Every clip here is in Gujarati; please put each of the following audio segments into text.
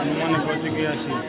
હનુમાને પહોંચી ગયા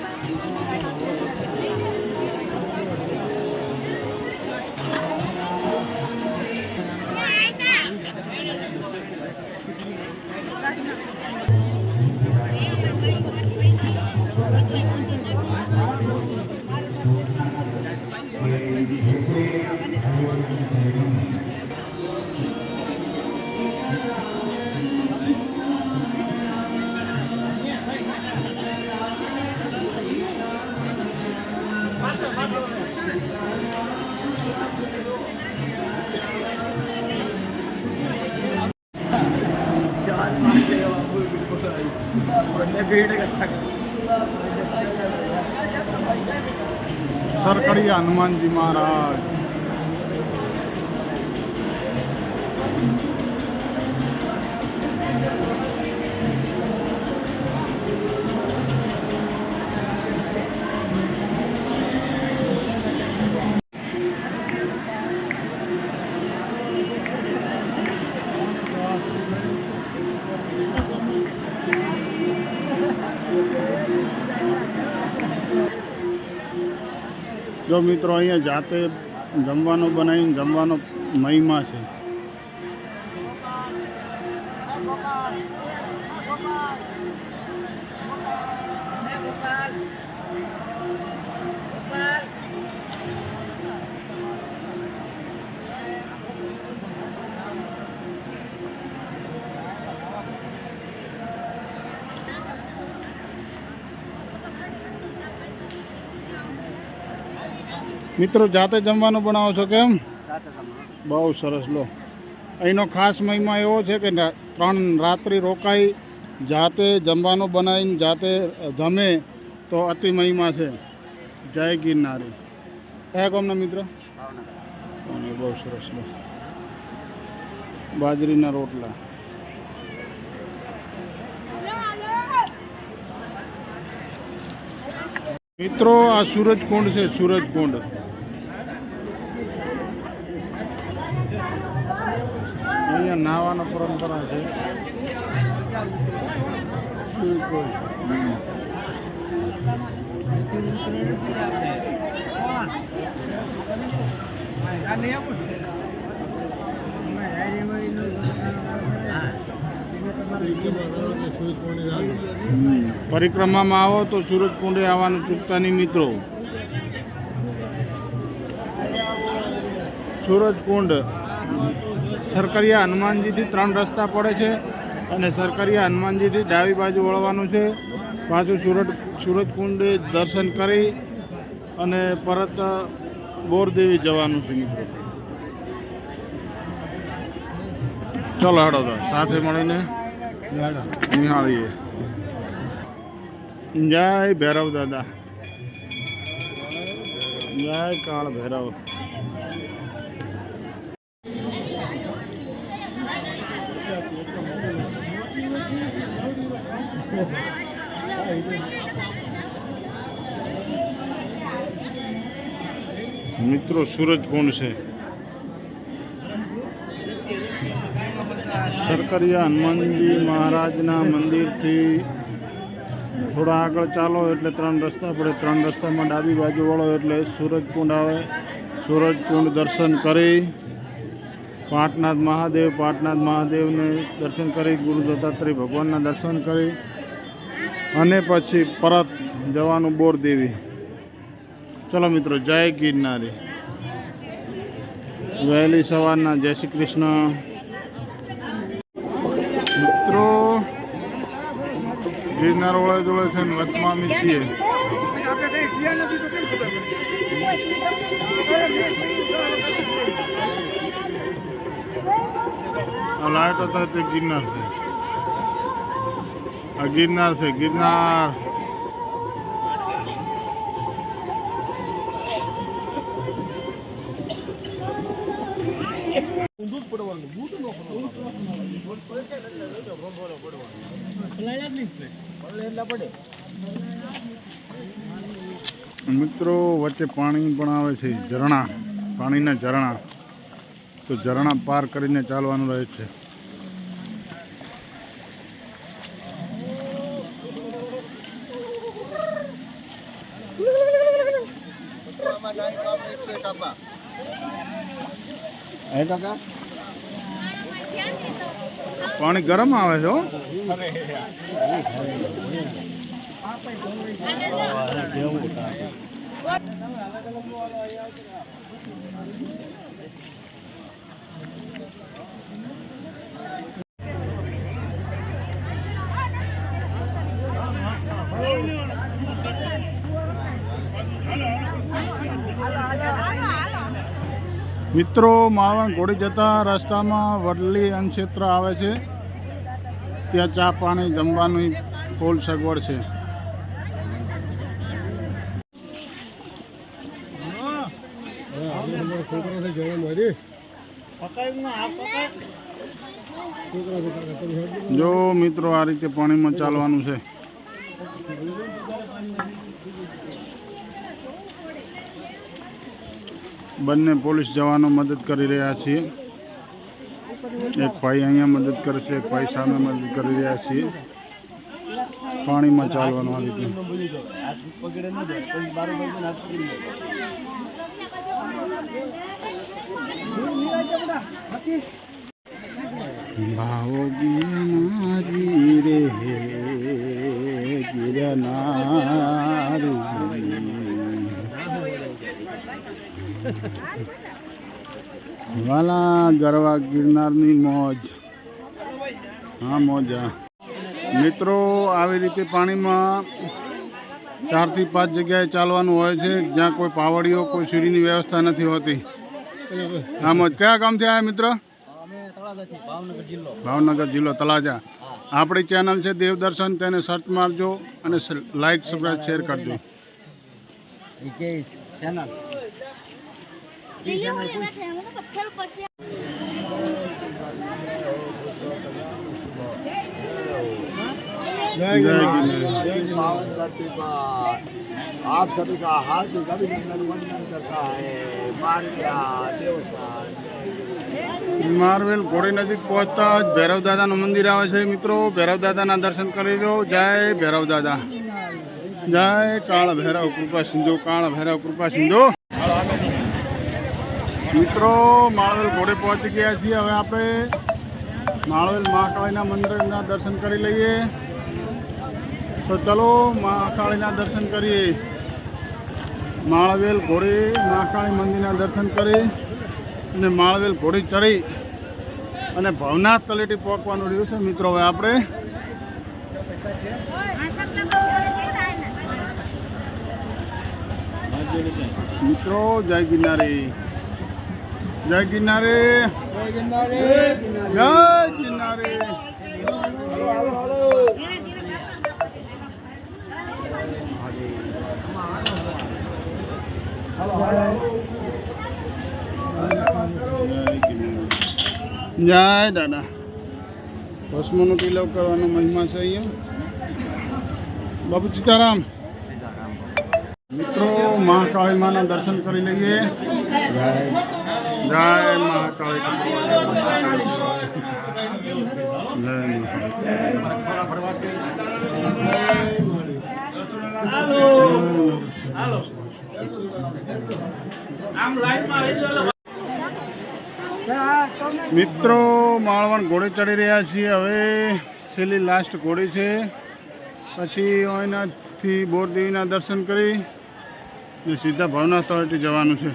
છીએ સરકડિયા હનુમાનજી મહારાજ જો મિત્રો અહીંયા જાતે જમવાનું બનાવીને જમવાનો મહિમા છે મિત્રો જાતે જમવાનું બનાવો છો કેમ? બહુ સરસ લો. અહીંનો ખાસ મહિમા એવો છે કે ત્રણ રાત્રિ રોકાઈ જાતે જમવાનું બનાવીને જાતે જમે તો અતિ મહિમા છે. જય ગિરનારી. કયા કોમના મિત્ર? બહુ સરસ લો. બાજરીના રોટલા. મિત્રો આ સૂરજકુંડ છે સૂરજકુંડ. અહીંયા નાવાનો પરંપરા છે. પરિક્રમામાં આવો તો સૂરજકુંડે આવવાનું ચૂકતા નહીં મિત્રો સૂરજકુંડ સરકરિયા હનુમાનજીથી ત્રણ રસ્તા પડે છે અને સરકરિયા હનુમાનજીથી ડાબી બાજુ વળવાનું છે. પાછું સુરત સૂરજકુંડે દર્શન કરી અને પરત બોરદેવી જવાનું છે મિત્રો. ચલો હેડો તો, સાથે મળીને નિહાળીએ. જય ભૈરવ દાદા. જય કાળ ભૈરવ. મિત્રો સૂરજકુંડ છે? સરકરિયા હનુમાનજી મહારાજના મંદિરથી થોડા આગળ ચાલો, એટલે ત્રણ રસ્તા પડે. ત્રણ રસ્તામાં ડાબી બાજુ વળો એટલે સૂરજકુંડ આવે. સૂરજકુંડ દર્શન કરી. પાટનાથ મહાદેવ, પાટનાથ મહાદેવને દર્શન કરી, ગુરુ દત્તાત્રેય ભગવાનના દર્શન કરી અને પછી પરત જવાનું બોર દેવી. ચલો મિત્રો, જય ગિરનારી. વહેલી સવારના જય શ્રી કૃષ્ણ. મિત્રો, ગિરનાર ઓળે જોડે છે ને વચમાં અમે છીએ આ લાઈટ હતા તે ગિરનાર છે. આ ગિરનાર છે, ગિરનાર. મિત્રો, વચ્ચે પાણી પણ આવે છે, ઝરણા, પાણીના ઝરણા. તો ઝરણા પાર કરીને ચાલવાનું રહે છે. પાણી ગરમ આવે છે કેવું મિત્રો માળવણ ઘોડી જતા રસ્તામાં વડલી અન્નક્ષેત્ર આવે છે. ત્યાં ચા પાણી જમવાની ફૂલ સગવડ છે. જો મિત્રો, આ રીતે પાણીમાં ચાલવાનું છે. બંને પોલીસ જવાનો મદદ કરી રહ્યા છીએ. એક ભાઈ અહીંયા મદદ કરે છે, એક ભાઈ સામે મદદ કરી રહ્યા છીએ. પાણીમાં ચાલવાનું આ રીતે. ભાવોગી મારી રે વાલા ગરવા ગિરનારની મોજ હા મોજ. મિત્રો, આવી રીતે પાણીમાં ચારથી પાંચ જગ્યાએ ચાલવાનું હોય છે જ્યાં કોઈ પાવડીઓ, કોઈ સીડીની વ્યવસ્થા નથી હોતી આમ જ કયા ગામથી આવ્યા મિત્ર? ભાવનગર જિલ્લો. તલાજા આપણી ચેનલ છે દેવદર્શન તેને સર્ચ મારજો અને લાઈક સબસ્ક્રાઈબ શેર કરજો. જય गिरनार। गिरनार। जय पावन धरती पर आप सभी का हार्दिक अभिनंदन वंदन करता है मारिया देवस्थान મારવેલ ઘોડી નજીક પહોંચતા જ ભૈરવ દાદાનું મંદિર આવે છે મિત્રો ભૈરવ દાદાના દર્શન કરી લો જય ભૈરવ દાદા જય કાળ ભૈરવ કૃપા સિંધુ કાળ ભૈરવ કૃપા સિંધુ મિત્રો માળવેલ ઘોડે પહોંચી ગયા છીએ હવે આપણે માળવેલ મહાકાળીના મંદિરના દર્શન કરી લઈએ તો ચલો મહાકાળીના દર્શન કરીએ. માળવેલ ઘોડે મહાકાળી મંદિરના દર્શન કરી અને માળવેલ ઘોડી ચડી અને ભવનાથ તલેટી પહોંચવાનું રહ્યું છે. મિત્રો હવે આપણે મિત્રો જય ગિરનારી. જય ગિરનારી. જય ગિરનારી. જય દાદા. ભસ્મનો તિલક કરવાનો મહિમા છે અહીંયા. બાપુ સીતારામ. મિત્રો મહાકાળી માના દર્શન કરી લઈએ. જય મહાકાળી. જય મિત્રો માળવણ ઘોડે ચડી રહ્યા છીએ. હવે છેલ્લી લાસ્ટ ઘોડી છે. પછી અહીંનાથી બોરદેવીના દર્શન કરી ને સીધા ભાવનાથ તળેટી જવાનું છે.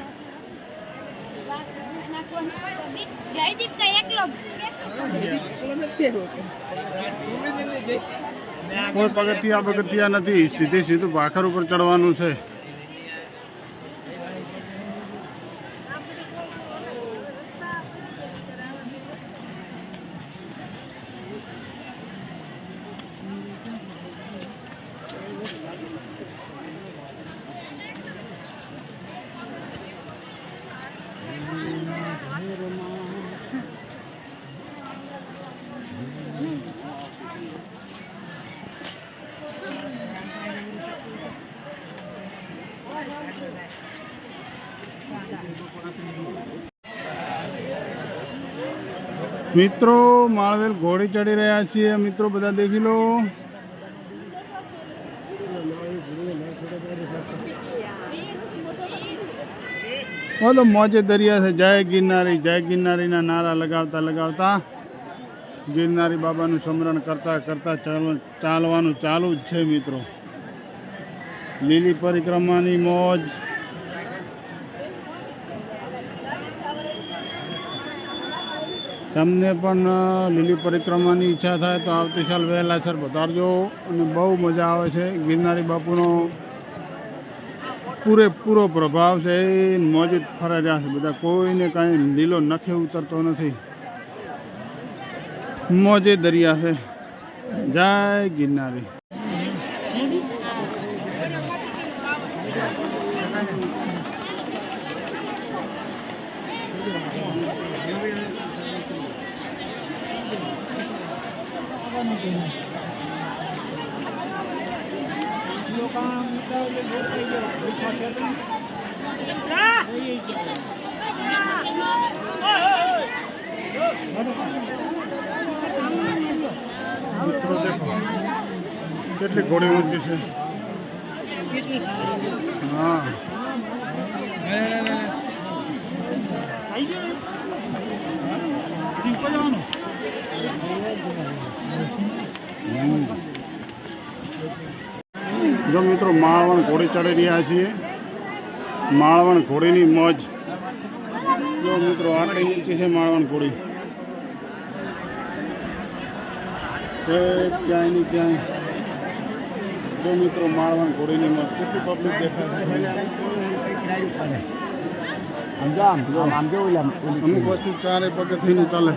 જયદીપ કોઈ પગથિયા પગથિયા નથી. સીધે સીધું ભાખર ઉપર ચડવાનું છે. મિત્રો, માળવેલ ઘોડી ચડી રહ્યા છીએ. મિત્રો, બધા દેખી લો. ઓ તો મોજે દરિયા છે. જય ગિરનારી, જય ગિરનારીના નારા લગાવતા લગાવતા. ગિરનારી બાબાનું સ્મરણ કરતા કરતા ચાલ- ચાલવાનું ચાલુ જ છે, મિત્રો. લીલી પરિક્રમાની મોજ. તમને પણ લીલી પરિક્રમાની ઈચ્છા થાય તો આવતી સાલ વહેલાસર પધારજો અને બહુ મજા આવે છે. ગિરનારી બાપુનો પૂરેપૂરો પ્રભાવ છે. એ મોજે ફરાઈ રહ્યા છે બધા. કોઈને કાંઈ લીલો નખે ઉતરતો નથી. મોજે દરિયા છે. જય ગિરનારી. મિત્રો દેખો કેટલી ઘોડી ઊંચી છે હા હમ. જો મિત્રો માળવણ ઘોડી ચડી રહ્યા છીએ. માળવણ ઘોડીની મોજ. જો મિત્રો આટલી ઊંચી છે માળવણ ઘોડી. ક્યાંયની ક્યાંય જો મિત્રો માળવણ ઘોડીની મોજ. કેટલી પબ્લિક દેખાય અમુક વસ્તુ ચારે પગે થઈને ચાલે.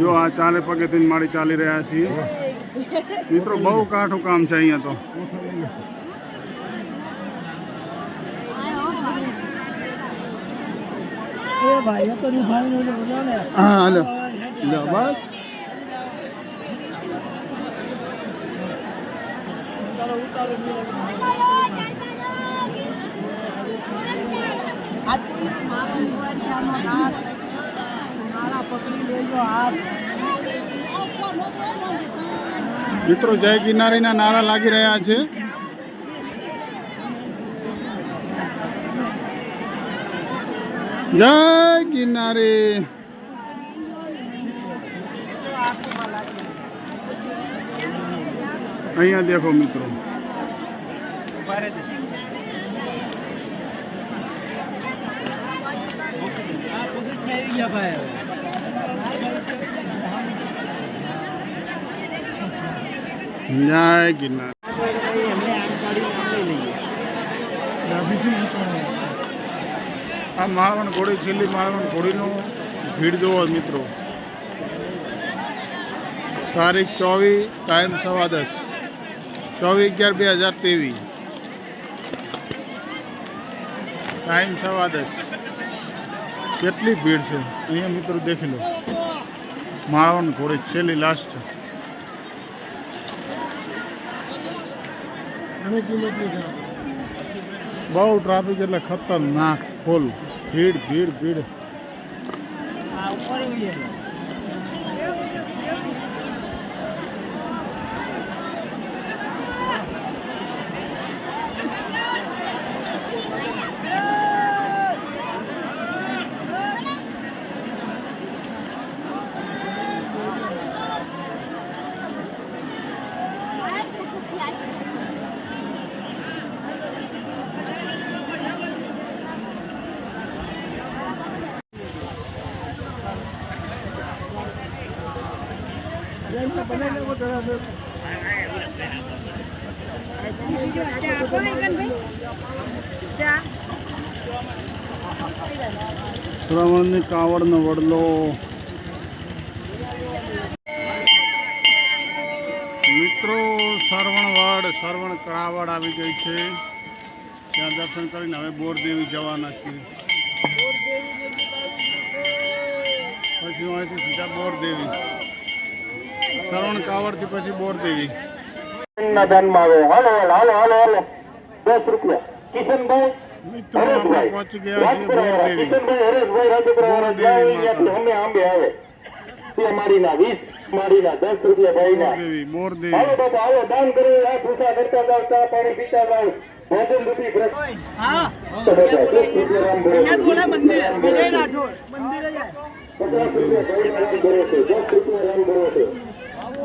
જો. આ ચારે પગે થઈને માળી ચાલી રહ્યા છીએ. મિત્રો બહુ કાઠું કામ છે અહીંયા તો. હા હાલો. લો બસ. મિત્રો જય ગિરનારીના નારા લાગી રહ્યા છે. જય કિનારી અહીંયા દેખો મિત્રો. જય ગિરનાર. આ માળવણ ઘોડી, છેલ્લી માળવણ ઘોડીનું ભીડ જોવો મિત્રો. તારીખ ચોવીસ, ટાઈમ સવા દસ. ચોવીસ અગિયાર, બે હજાર ત્રેવીસ. ટાઈમ સવા કેટલી ભીડ છે? અહીંયા મિત્રો દેખી લો. માળવણ ઘોડી છેલ્લી લાસ્ટ બહુ ટ્રાફિક એટલે ખતરનાક ફૂલ ભીડ ભીડ ભીડ. શ્રવણની કાવડનો વડલો. મિત્રો, શ્રવણવાડ, શ્રવણ કાવડ આવી ગઈ છે. ત્યાં દર્શન કરીને હવે બોરદેવી જવાના છીએ. પછી અહીંથી સીધા બોરદેવી. પછી આવે. હાલો હાલો હાલો હાલો હાલો. દસ રૂપિયા. કિશનભાઈ મિત્રો આપણે પહોંચી ગયા છીએ રાજપુરા બોરદેવી કિશનભાઈ હરેશભાઈ રાજપુરા બોરદેવી જાય માતા. ત્યાંથી અમે આંબે આવે. મારીના વીસ મારીના દસ રૂપિયા ભાઈના. બોર હાલો દેવી. બાપા હાલો દાન કરો. આ ભૂસા કરતા જાવ ચા પાણી પીતા જાવ. ભોજન રૂપી. પચાસ રૂપિયા દસ રૂપિયા રામ ભરો છો.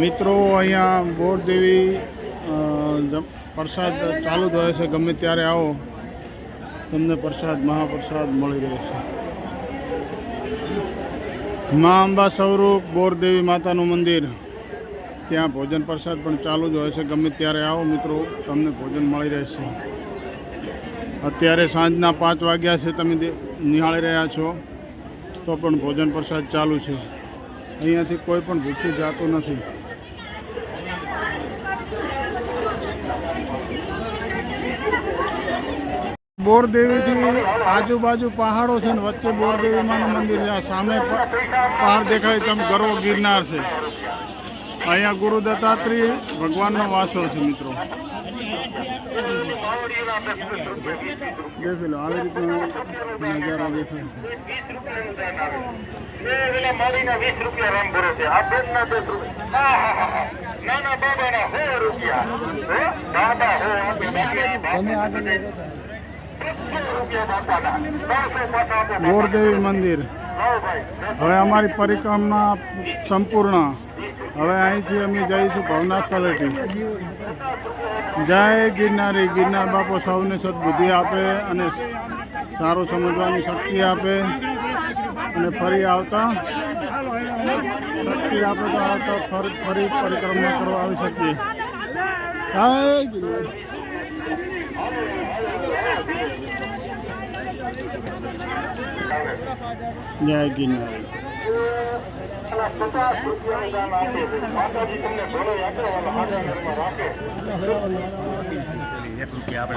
મિત્રો, અહીંયા બોરદેવી પ્રસાદ ચાલુ જ હોય છે. ગમે ત્યારે આવો, તમને પ્રસાદ, મહાપ્રસાદ મળી રહેશે મા અંબા સ્વરૂપ બોરદેવી માતાનું મંદિર. ત્યાં ભોજન પ્રસાદ પણ ચાલુ જ હોય છે. ગમે ત્યારે આવો મિત્રો, તમને ભોજન મળી રહેશે અત્યારે સાંજના પાંચ વાગ્યા છે. તમે નિહાળી રહ્યા છો, તો પણ ભોજન પ્રસાદ ચાલુ છે. અહીંયાથી કોઈ પણ ભૂખ્યું જાતું નથી. બોરદેવીથી આજુબાજુ પહાડો છે ને વચ્ચે બોરદેવી માનું મંદિર છે સામે પહાડ દેખાય તમે ગરવો ગિરનાર છે અહીંયા ગુરુ દત્તાત્રી ભગવાનનો વાસો છે મિત્રો દેખી લો, આવી રીતનો નજારો દેખાય પેલા મારીના વીસ રૂપિયા રામ ભરો છે આ બેનના દસ રૂપિયા આહાહાહા. નાના બાબાના સો રૂપિયા હે? બાબા હો આપે રૂપિયા બોરદેવી મંદિર. હવે અમારી પરિક્રમા સંપૂર્ણ. હવે અહીંથી અમે જઈશું ભવનાથ તળેટી. જય ગિરનારી ગિરનાર બાપો સૌને સદબુદ્ધિ આપે અને સારું સમજવાની શક્તિ આપે. અને ફરી આવતા શક્તિ આપે તો આવતા ફરી ફરી પરિક્રમા કરવા આવી શકીએ. જય ગિરનારી. જય ગિરનારી અને પચાસ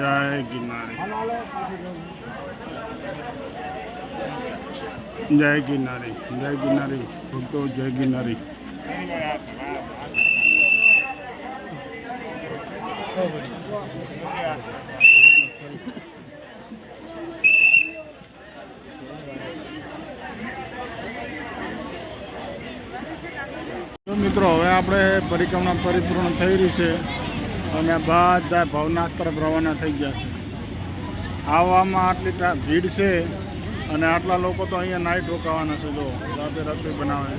જય ગિરનારી જય ગિરનારી જય ગિરનારી ભક્તો, જય ગિરનારી મિત્રો, હવે આપણે પરિક્રમા પરિપૂર્ણ થઈ રહી છે. અને બધા ભવનાથ તરફ રવાના થઈ ગયા છે. આવવામાં આટલી ભીડ છે અને આટલા લોકો તો અહીંયા નાઈટ રોકાવાના છે, જો. જાતે રસોઈ બનાવે.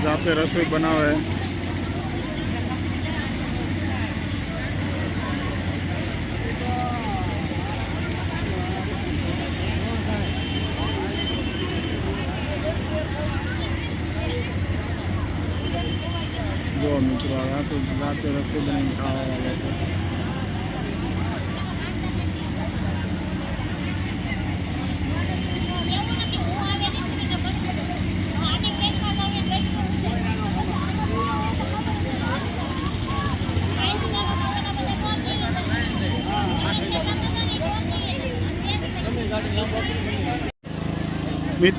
જાતે રસોઈ બનાવે. જો મિત્રો આ તો જાતે રસોઈ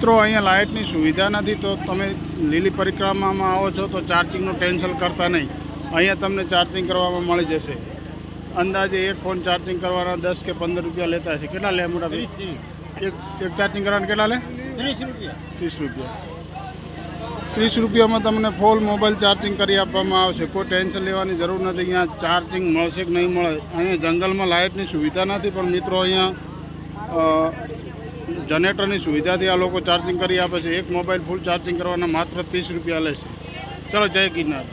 મિત્રો અહીંયા લાઇટની સુવિધા નથી તો તમે લીલી પરિક્રમામાં આવો છો તો ચાર્જિંગનું ટેન્શન કરતા નહીં. અહીંયા તમને ચાર્જિંગ કરવામાં મળી જશે. અંદાજે એક ફોન ચાર્જિંગ કરવાના દસ કે પંદર રૂપિયા લેતા છે કેટલા લે મોટા એક એક ચાર્જિંગ કરવાના કેટલા લે? ત્રીસ રૂપિયા. ત્રીસ રૂપિયા. ત્રીસ રૂપિયામાં તમને ફૂલ મોબાઈલ ચાર્જિંગ કરી આપવામાં આવશે. કોઈ ટેન્શન લેવાની જરૂર નથી. અહીંયા ચાર્જિંગ મળશે કે નહીં મળે? અહીંયા જંગલમાં લાઇટની સુવિધા નથી પણ મિત્રો અહીંયા જનરેટરની સુવિધાથી આ લોકો ચાર્જિંગ કરી આપે છે. એક મોબાઈલ ફૂલ ચાર્જિંગ કરવાના માત્ર ત્રીસ રૂપિયા લે છે. ચલો જય ગિરનાર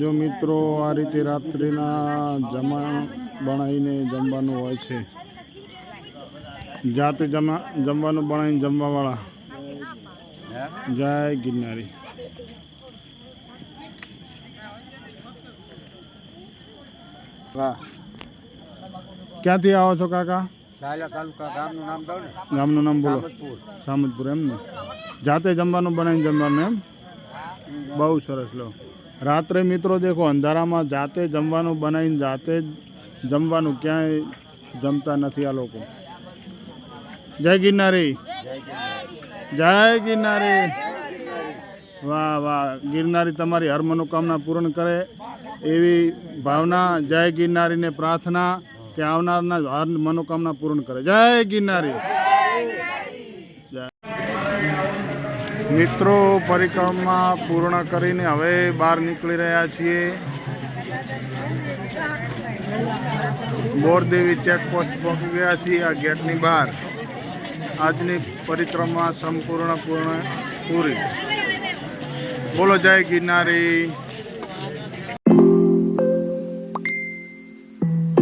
જો મિત્રો આ રીતે રાત્રિના જમા બનાવીને જમવાનું હોય છે. જાતે જમા જમવાનું બનાવીને જમવાવાળા. જય ગિરનારી વાહ. ક્યાંથી આવો છો કાકા? ગામનું નામ બોલો. સામતપુર. સામતપુર એમ ને? જાતે જમવાનું બનાવીને જમવાનું એમ? બહુ સરસ લો. રાત્રે મિત્રો દેખો અંધારામાં જાતે જમવાનું બનાવીને જાતે જ જમવાનું ક્યાંય જમતા નથી આ લોકો. જય ગિરનારી. જય ગિરનારી. વાહ વાહ. ગિરનારી તમારી હર મનોકામના પૂર્ણ કરે. એવી ભાવના, જય ગિરનારીને પ્રાર્થના કે આવનારના હર મનોકામના પૂર્ણ કરે. જય ગિરનારી. મિત્રો પરિક્રમા પૂર્ણ કરીને હવે બહાર નીકળી રહ્યા છીએ. બોરદેવી ચેકપોસ્ટ પહોંચી ગયા છીએ આ ગેટની બહાર. આજની પરિક્રમા સંપૂર્ણ પૂર્ણ પૂરી. બોલો જય ગિરનારી